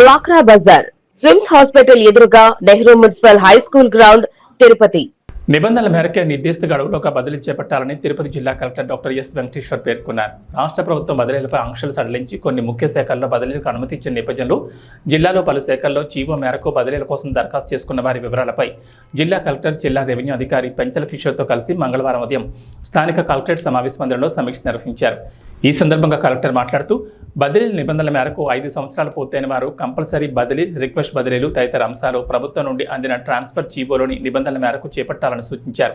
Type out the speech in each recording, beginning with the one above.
డ్వాక్రా Bazar SVIMS hospital ఎదురుగా Nehru municipal high school ground Tirupati. నిబంధనల మేరకే నిర్దిష్ట గడువులోగా బదిలీ చేపట్టాలని తిరుపతి జిల్లా కలెక్టర్ డాక్టర్ ఎస్ వెంకటేశ్వర్ పేర్కొన్నారు. రాష్ట్ర ప్రభుత్వం బదిలీలపై ఆంక్షలు సడలించి కొన్ని ముఖ్య శాఖల్లో బదిలీలకు అనుమతి ఇచ్చిన నేపథ్యంలో జిల్లాలో పలు శాఖల్లో జీవో మేరకు బదిలీల కోసం దరఖాస్తు చేసుకున్న వారి వివరాలపై జిల్లా కలెక్టర్ జిల్లా రెవెన్యూ అధికారి పెంచల కిషోర్తో కలిసి మంగళవారం ఉదయం స్థానిక కలెక్టరేట్ సమావేశ మందిరంలో సమీక్ష నిర్వహించారు. ఈ సందర్భంగా కలెక్టర్ మాట్లాడుతూ బదిలీ నిబంధనల మేరకు ఐదు సంవత్సరాలు పూర్తయిన వారు కంపల్సరీ బదిలీ రిక్వెస్ట్ బదిలీలు తదితర అంశాలు ప్రభుత్వం నుండి అందిన ట్రాన్స్ఫర్ జీవోలోని నిబంధనల మేరకు చేపట్టాలని సూచించారు.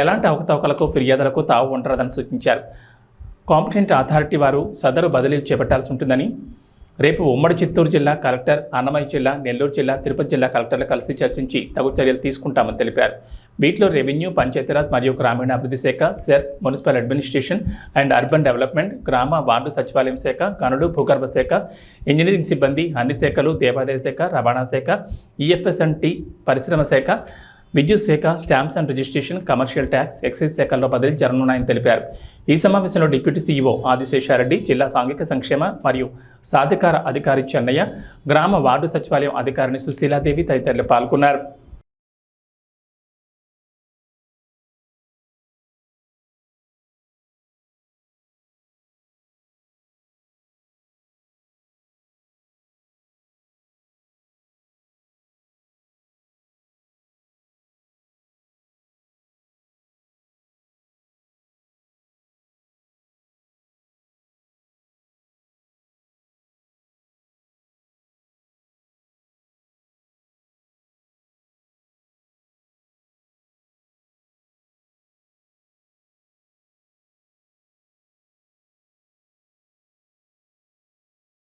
ఎలాంటి అవకతవకలకు ఫిర్యాదులకు తావు ఉండరాదని సూచించారు. కాంపిటెంట్ అథారిటీ వారు సదరు బదిలీలు చేపట్టాల్సి ఉంటుందని రేపు ఉమ్మడి చిత్తూరు జిల్లా కలెక్టర్ అన్నమయ్య జిల్లా నెల్లూరు జిల్లా తిరుపతి జిల్లా కలెక్టర్లు కలిసి చర్చించి తగు చర్యలు తీసుకుంటామని తెలిపారు. వీటిలో రెవెన్యూ పంచాయతీరాజ్ మరియు గ్రామీణాభివృద్ధి శాఖ సెర్ municipal administration and urban development గ్రామ వార్డు సచివాలయం శాఖ కనుడు భూగర్భ శాఖ ఇంజనీరింగ్ సిబ్బంది అన్ని శాఖలు దేవాదాయ శాఖ రవాణా శాఖ ఈఎఫ్ఎస్ అండ్ టీ పరిశ్రమ శాఖ విద్యుత్ శాఖ stamps and registration commercial tax excise శాఖల్లో బదిలీ జరగనున్నాయని తెలిపారు. ఈ సమావేశంలో డిప్యూటీ సీఈఓ ఆదిశేషారెడ్డి జిల్లా సాంఘిక సంక్షేమ మరియు సాధికార అధికారి చెన్నయ్య గ్రామ వార్డు సచివాలయం అధికారిని సుశీలాదేవి తదితరులు పాల్గొన్నారు.